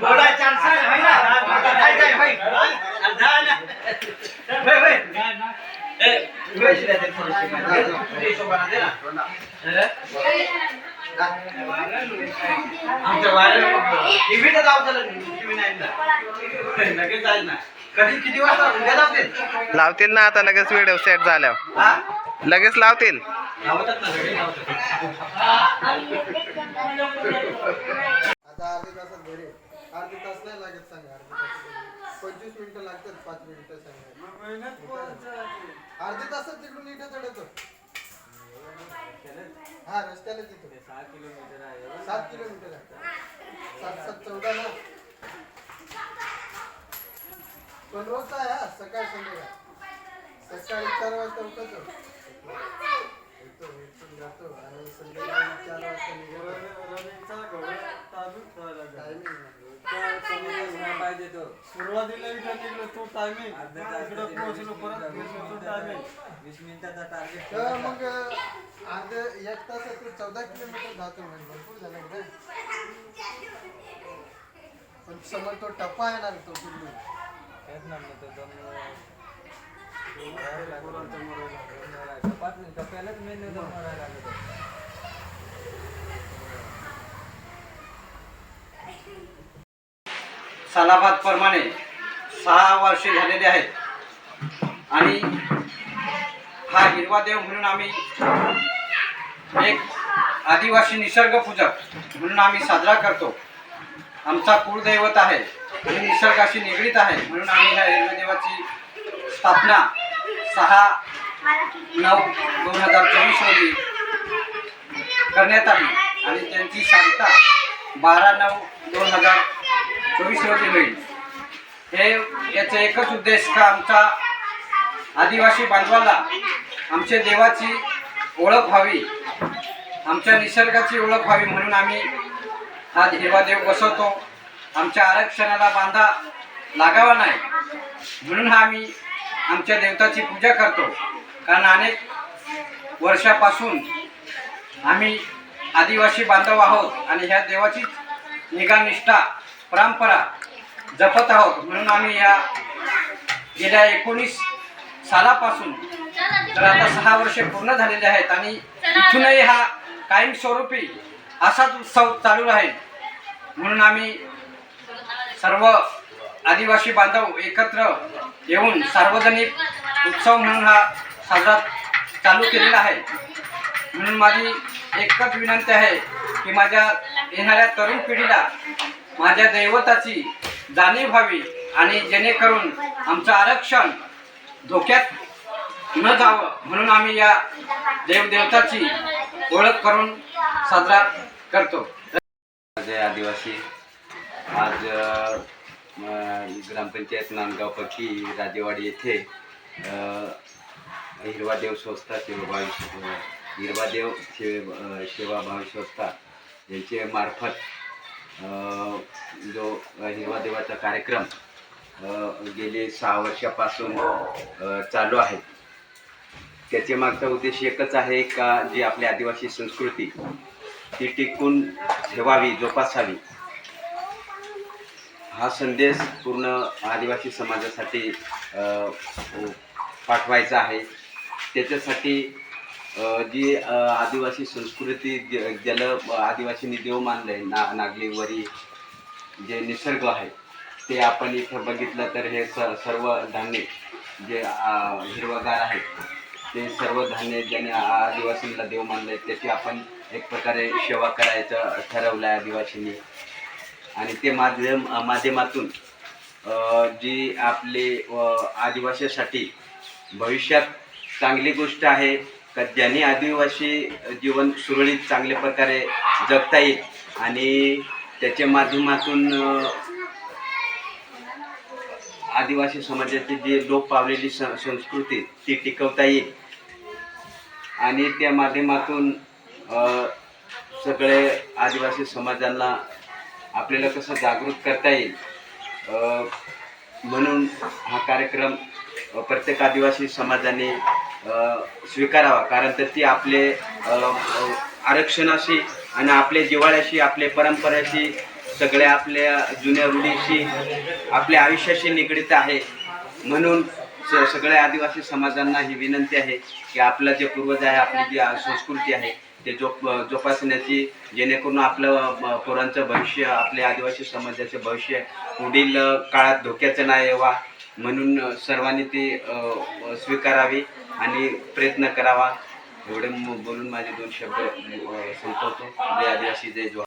बोला चान्स आहे, ना? काय, काय, होय. जा ना. होय, होय. ए, ते दे ना. आमच्या टीव्ही तर टीव्ही नाही ना. लगेच जाईल ना कधी किती वाजता उद्या लावतील लावतील ना आता लगेच व्हिडिओ सेट झाल्यावर हा लगेच लावतील लावतात ना लावतात अर्धे. अर्धे तास नाही लागत सांगा अर्धे पंचवीस मिनिटं लागतात पाच मिनिटं सांगा. अर्धे तासात तिकडून इथं चढतो. हा रस्त्याला तिथं. सात किलोमीटर आहे. सात सात चौदा ना. पण रोजचा आहे हा सकाळ संध्याकाळ. सकाळी चार वाजता उठतो. जातो. आणि संध्याकाळी चार वाजता निघतो टायमिंग सुरुवातीला इथं निघलो तो टायमिंग इकडं पोहोचलो परत गेलो तो टायमिंग वीस मिनिटाचा टार्गेट तर मग आज एक तासात तू चौदा किलोमीटर जातो म्हणजे भरपूर झालं बरं पण समोर तो टप्पा आहे ना रे तो तिकडून. तेच ना मग तो पाच मेन लागत. सालाबाद प्रमाणे सहा वर्षे झालेले आहेत. आणि हा हिरवा देव म्हणून आम्ही एक आदिवासी निसर्ग पूजक म्हणून आम्ही साजरा करतो. आमचा कुलदैवत आहे. आणि निसर्गाशी निगडीत आहे म्हणून आम्ही ह्या हिरव्या देवाची स्थापना सहा नऊ दोन हजार चोवीस रोजी करण्यात आली. आणि त्यांची सांगता बारा नऊ दोन हजार चोवीस रोजी होईल. हे याचा एकच उद्देश का आमचा आदिवासी बांधवाला आमच्या देवाची ओळख व्हावी आमच्या निसर्गाची ओळख व्हावी म्हणून आम्ही हा देवादेव बसवतो. आमच्या आरक्षणाला बांधा लागावा नाही म्हणून हा आम्ही आमच्या देवताची पूजा करतो. कारण अनेक वर्षापासून आम्ही आदिवासी बांधव आहोत आणि ह्या देवाची निगा निष्ठा परंपरा जपत आहोत. म्हणून आम्ही या गेल्या एकोणीस सालापासून तर आता सहा वर्षे पूर्ण झालेले आहेत आणि इथूनही हा कायमस्वरूपी असाच उत्सव चालू राहील. म्हणून आम्ही सर्व आदिवासी बांधव एकत्र येऊन सार्वजनिक उत्सव म्हणून हा साजरा चालू केलेला आहे. म्हणून माझी एकच विनंती आहे की माझ्या येणाऱ्या तरुण पिढीला माझ्या दैवताची जाणीव व्हावी आणि जेणेकरून आमचं आरक्षण धोक्यात न जावं म्हणून आम्ही या देवदेवताची ओळख करून साजरा करतो. माझे आदिवासी आज ग्रामपंचायत नांदगावपैकी राजेवाडी येथे हिरवा हिरवादेव संस्था सेवाभावी हिरवा हिरवादेव सेव अ, सेवाभावी संस्था यांचे मार्फत जो हिरवा देवाचा कार्यक्रम गेले सहा वर्षापासून चालू आहे. त्याचे मागचा उद्देश एकच आहे का जी आपली आदिवासी संस्कृती ती टिकून ठेवावी जोपासावी. हा संदेश पूर्ण आदिवासी समाजासाठी पाठवायचा आहे. त्याच्यासाठी जी आदिवासी संस्कृती ज- ज्याला आदिवासींनी देव मानलं आहे ना नागलीवरी जे निसर्ग आहे ते आपण इथं बघितलं तर हे स सर्व धान्य जे हिरवगार आहेत ते सर्व धान्य ज्याने आदिवासींना देव मानलं आहे त्याची आपण एक प्रकारे सेवा करायचं ठरवलं आहे आदिवासींनी. आणि ते माध्यम माध्यमातून जी आपले आदिवासीसाठी भविष्यात चांगली गोष्ट आहे. का ज्यांनी आदिवासी जीवन सुरळीत चांगल्या प्रकारे जगता येईल आणि त्याच्या माध्यमातून आदिवासी समाजाची जी लोप पावलेली स संस्कृती ती टिकवता येईल. आणि त्या माध्यमातून सगळे आदिवासी समाजांना आपल्याला कसं जागृत करता येईल? म्हणून हा कार्यक्रम प्रत्येक आदिवासी समाजाने स्वीकारावा. कारण तर ती आपले आरक्षणाशी आणि आपले जिव्हाळ्याशी आपले परंपरेशी सगळ्या आपल्या जुन्या रूढीशी आपल्या आयुष्याशी निगडीत आहे. म्हणून स सगळ्या आदिवासी समाजांना ही विनंती आहे की आपलं जे पूर्वज आहे आपली जी संस्कृती आहे ते जोप जोपासण्याची जेणेकरून आपलं पोरांचं भविष्य आपल्या आदिवासी समाजाचे भविष्य पुढील काळात धोक्याचं नाही यावा म्हणून सर्वांनी ते स्वीकारावे स्वीकारावी आणि प्रयत्न करावा. एवढे बोलून माझे दोन शब्द संपवतो. जय आदिवासी जय ज्वा